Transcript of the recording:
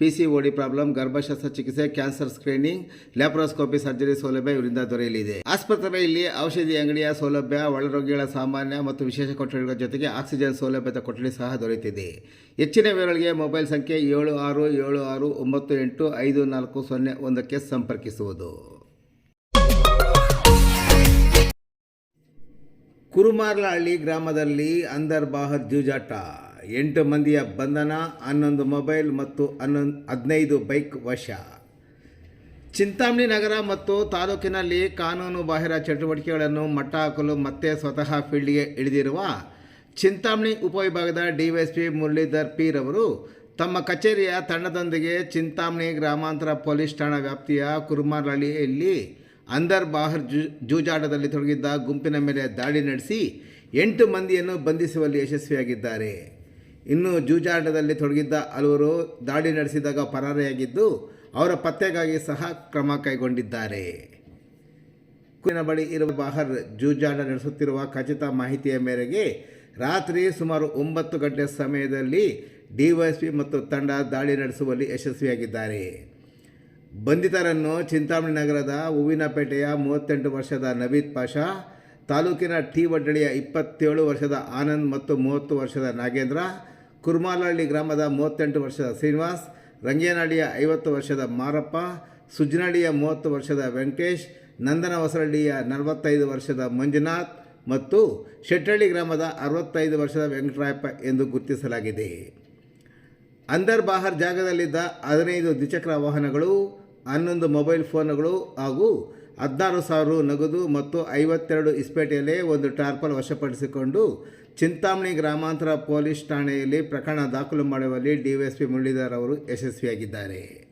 P problem ಗರ್ಭಶಸ್ತ್ರ ಚಿಕಿತ್ಸೆ cancer screening laparoscopy surgery ಸೌಲಭ್ಯ ಇವರಿಂದ ದೊರೆಯಲಿದೆ. ಆಸ್ಪತ್ರೆಯಲ್ಲಿ ಔಷಧಿ ಅಂಗಡಿಯ ಸೌಲಭ್ಯ, ಒಳರೋಗಿಗಳ ಸಾಮಾನ್ಯ ಮತ್ತು ವಿಶೇಷ ಕೊಠಡಿಗಳ ಜೊತೆಗೆ ಆಕ್ಸಿಜನ್ ಸೌಲಭ್ಯದ ಕೊಠಡಿ ಸಹ ದೊರೆಯುತ್ತಿದೆ ಹೆಚ್ಚಿನ ವಿವರಗಳಿಗೆ ಮೊಬೈಲ್ ಸಂಖ್ಯೆ ಏಳು ಆರು ಏಳು ಆರು ಒಂಬತ್ತು ಎಂಟು ಐದು ನಾಲ್ಕು ಸೊನ್ನೆ ಒಂದಕ್ಕೆ ಸಂಪರ್ಕಿಸುವುದು. ಕುರುಮಾರ್ಲಹಳ್ಳಿ ಗ್ರಾಮದಲ್ಲಿ ಅಂದರ್ ಬಾಹದ್ ಜೂಜಾಟ. ಎಂಟು ಮಂದಿಯ ಬಂಧನ, ಹನ್ನೊಂದು ಮೊಬೈಲ್ ಮತ್ತು ಹನ್ನೊಂದು, ಹದಿನೈದು ಬೈಕ್ ವಶ. ಚಿಂತಾಮಣಿ ನಗರ ಮತ್ತು ತಾಲೂಕಿನಲ್ಲಿ ಕಾನೂನು ಬಾಹಿರ ಚಟುವಟಿಕೆಗಳನ್ನು ಮಟ್ಟ ಹಾಕಲು ಮತ್ತೆ ಸ್ವತಃ ಫೀಲ್ಡ್ಗೆ ಇಳಿದಿರುವ ಚಿಂತಾಮಣಿ ಉಪವಿಭಾಗದ ಡಿವೈಎಸ್ಪಿ ಮುರಳೀಧರ್ ಪೀರ್ ಅವರು ತಮ್ಮ ಕಚೇರಿಯ ತಂಡದೊಂದಿಗೆ ಚಿಂತಾಮಣಿ ಗ್ರಾಮಾಂತರ ಪೊಲೀಸ್ ಠಾಣಾ ವ್ಯಾಪ್ತಿಯ ಕುರುಮಾರಹಳ್ಳಿಯಲ್ಲಿ ಅಂದರ್ ಬಾಹರ್ ಜೂಜಾಟದಲ್ಲಿ ತೊಡಗಿದ್ದ ಗುಂಪಿನ ಮೇಲೆ ದಾಳಿ ನಡೆಸಿ ಎಂಟು ಮಂದಿಯನ್ನು ಬಂಧಿಸುವಲ್ಲಿ ಯಶಸ್ವಿಯಾಗಿದ್ದಾರೆ. ಇನ್ನು ಜೂಜಾಟದಲ್ಲಿ ತೊಡಗಿದ್ದ ಹಲವರು ದಾಳಿ ನಡೆಸಿದಾಗ ಪರಾರಿಯಾಗಿದ್ದು, ಅವರ ಪತ್ತೆಗಾಗಿ ಸಹ ಕ್ರಮ ಕೈಗೊಂಡಿದ್ದಾರೆ. ಕುಲಿನ ಬಳಿ ಇರುವ ಬಹರ್ ಜೂಜಾಟ ನಡೆಸುತ್ತಿರುವ ಖಚಿತ ಮಾಹಿತಿಯ ಮೇರೆಗೆ ರಾತ್ರಿ ಸುಮಾರು ಒಂಬತ್ತು ಗಂಟೆ ಸಮಯದಲ್ಲಿ ಡಿವೈಎಸ್ಪಿ ಮತ್ತು ತಂಡ ದಾಳಿ ನಡೆಸುವಲ್ಲಿ ಯಶಸ್ವಿಯಾಗಿದ್ದಾರೆ. ಬಂಧಿತರನ್ನು ಚಿಂತಾಮಣಿ ನಗರದ ಹೂವಿನಪೇಟೆಯ ಮೂವತ್ತೆಂಟು ವರ್ಷದ ನವೀದ್ ಪಾಷಾ, ತಾಲೂಕಿನ ಟಿ ವಡ್ಡಳಿಯ ಇಪ್ಪತ್ತೇಳು ವರ್ಷದ ಆನಂದ್ ಮತ್ತು ಮೂವತ್ತು ವರ್ಷದ ನಾಗೇಂದ್ರ ಕುರ್ಮಾಲಹಳ್ಳಿ ಗ್ರಾಮದ ಮೂವತ್ತೆಂಟು ವರ್ಷದ ಶ್ರೀನಿವಾಸ್, ರಂಗೇನಹಳ್ಳಿಯ ಐವತ್ತು ವರ್ಷದ ಮಾರಪ್ಪ ಸುಜ್ನಹಳ್ಳಿಯ ಮೂವತ್ತು ವರ್ಷದ ವೆಂಕಟೇಶ್ ನಂದನ ಹೊಸರಳ್ಳಿಯ ನಲವತ್ತೈದು ವರ್ಷದ ಮಂಜುನಾಥ್ ಮತ್ತು ಶೆಟ್ಟಹಳ್ಳಿ ಗ್ರಾಮದ ಅರವತ್ತೈದು ವರ್ಷದ ವೆಂಕಟರಾಯಪ್ಪ ಎಂದು ಗುರುತಿಸಲಾಗಿದೆ. ಅಂದರ್ ಬಾಹರ್ ಜಾಗದಲ್ಲಿದ್ದ ಹದಿನೈದು ದ್ವಿಚಕ್ರ ವಾಹನಗಳು, ಹನ್ನೊಂದು ಮೊಬೈಲ್ ಫೋನ್ಗಳು ಹಾಗೂ ಹದಿನಾರು ಸಾವಿರ ನಗದು ಮತ್ತು ಐವತ್ತೆರಡು ಇಸ್ಪೇಟೆಯಲ್ಲೇ ಒಂದು ಟಾರ್ಪಲ್ ವಶಪಡಿಸಿಕೊಂಡು ಚಿಂತಾಮಣಿ ಗ್ರಾಮಾಂತರ ಪೊಲೀಸ್ ಠಾಣೆಯಲ್ಲಿ ಪ್ರಕರಣ ದಾಖಲು ಮಾಡುವಲ್ಲಿ ಡಿವೈಎಸ್ಪಿ ಮುರಳೀಧರ್ ಅವರು ಯಶಸ್ವಿಯಾಗಿದ್ದಾರೆ.